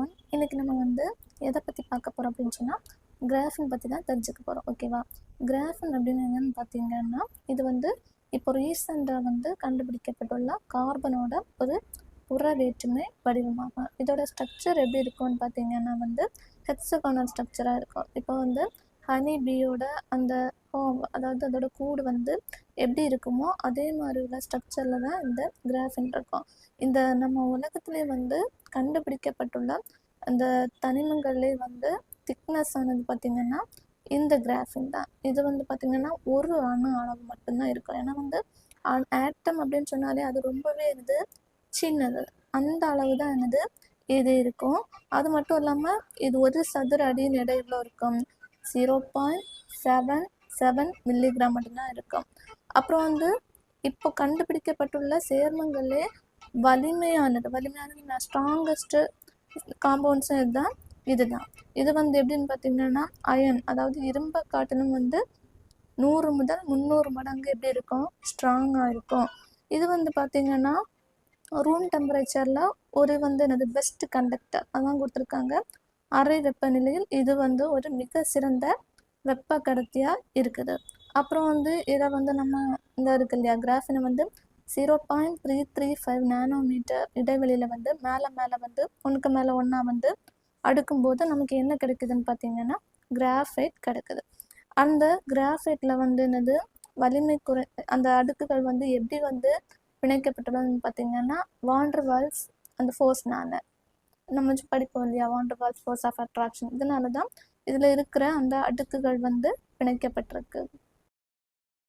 One இன்றைக்கி நம்ம வந்து எதை பற்றி பார்க்க போகிறோம் அப்படின்னு சொன்னால் கிராஃபின் பற்றி தான் தெரிஞ்சுக்க போகிறோம் ஓகேவா கிராஃபின் அப்படின்னு என்னன்னு பார்த்தீங்கன்னா இது வந்து இப்போ ரீசெண்டாக வந்து கண்டுபிடிக்கப்பட்டுள்ள கார்பனோட ஒரு புற வேற்றுமை வடிவமாகும். இதோட ஸ்ட்ரக்சர் எப்படி இருக்கும்னு பார்த்தீங்கன்னா வந்து ஹெக்ஸகோனல் ஸ்ட்ரக்சராக இருக்கும். இப்போ வந்து ஹனி பீயோட அந்த ஹோம் அதாவது அதோட கூடு வந்து எப்படி இருக்குமோ அதே மாதிரி உள்ள ஸ்ட்ரக்சரில் தான் இந்த கிராஃபின் இருக்கும். இந்த நம்ம உலகத்திலே வந்து கண்டுபிடிக்கப்பட்டுள்ள அந்த தனிமங்கள்லே வந்து திக்னஸ் ஆனது பார்த்திங்கன்னா இந்த கிராஃபின் தான். இது வந்து பார்த்திங்கன்னா ஒரு அணு அளவு மட்டும்தான் இருக்கும். ஏன்னா வந்து ஆட்டம் அப்படின்னு சொன்னாலே அது ரொம்பவே இது சின்னது. அந்த அளவு தான் என்னது இது இருக்கும். அது மட்டும் இல்லாமல் இது ஒரு சதுர அடியின் எடையில் இருக்கும். Zero point seven seven milligram மட்டும்தான் இருக்கும். அப்புறம் வந்து இப்போ கண்டுபிடிக்கப்பட்டுள்ள சேர்மங்களே வலிமையானது. வலிமையானது ஸ்ட்ராங்கஸ்ட்டு காம்பவுண்ட்ஸும் இதுதான் இதுதான். இது வந்து எப்படின்னு பார்த்தீங்கன்னா அயன் அதாவது இரும்பை காட்டிலும் வந்து நூறு முதல் முந்நூறு மடங்கு எப்படி இருக்கும்? ஸ்ட்ராங்காக இருக்கும். இது வந்து பார்த்தீங்கன்னா ரூம் டெம்பரேச்சரில் ஒரு வந்து என்னது பெஸ்ட் கண்டக்டர் அதான் கொடுத்துருக்காங்க. அறை வெப்பநிலையில் இது வந்து ஒரு மிக சிறந்த வெப்ப கடத்தியாக இருக்குது. அப்புறம் வந்து இதை வந்து நம்ம இந்த இருக்கு இல்லையா கிராஃபினை வந்து zero point three three five nanometre இடைவெளியில் வந்து மேலே மேலே வந்து ஒன்றுக்கு மேலே ஒன்றா வந்து அடுக்கும்போது நமக்கு என்ன கிடைக்குதுன்னு பார்த்தீங்கன்னா கிராஃபைட் கிடைக்குது. அந்த கிராஃபைட்டில் வந்து என்னது வலிமை குறை அந்த அடுக்குகள் வந்து எப்படி வந்து பிணைக்கப்பட்டுள்ளதுன்னு பார்த்தீங்கன்னா வாண்டர்வால்ஸ் அந்த ஃபோர்ஸ்னால நம்ம படிப்போம் இல்லையா வாண்டர்வால் ஃபோர்ஸ் ஆஃப் அட்ராக்ஷன் இதனால தான் இதில் இருக்கிற அந்த அடுக்குகள் வந்து பிணைக்கப்பட்டிருக்கு.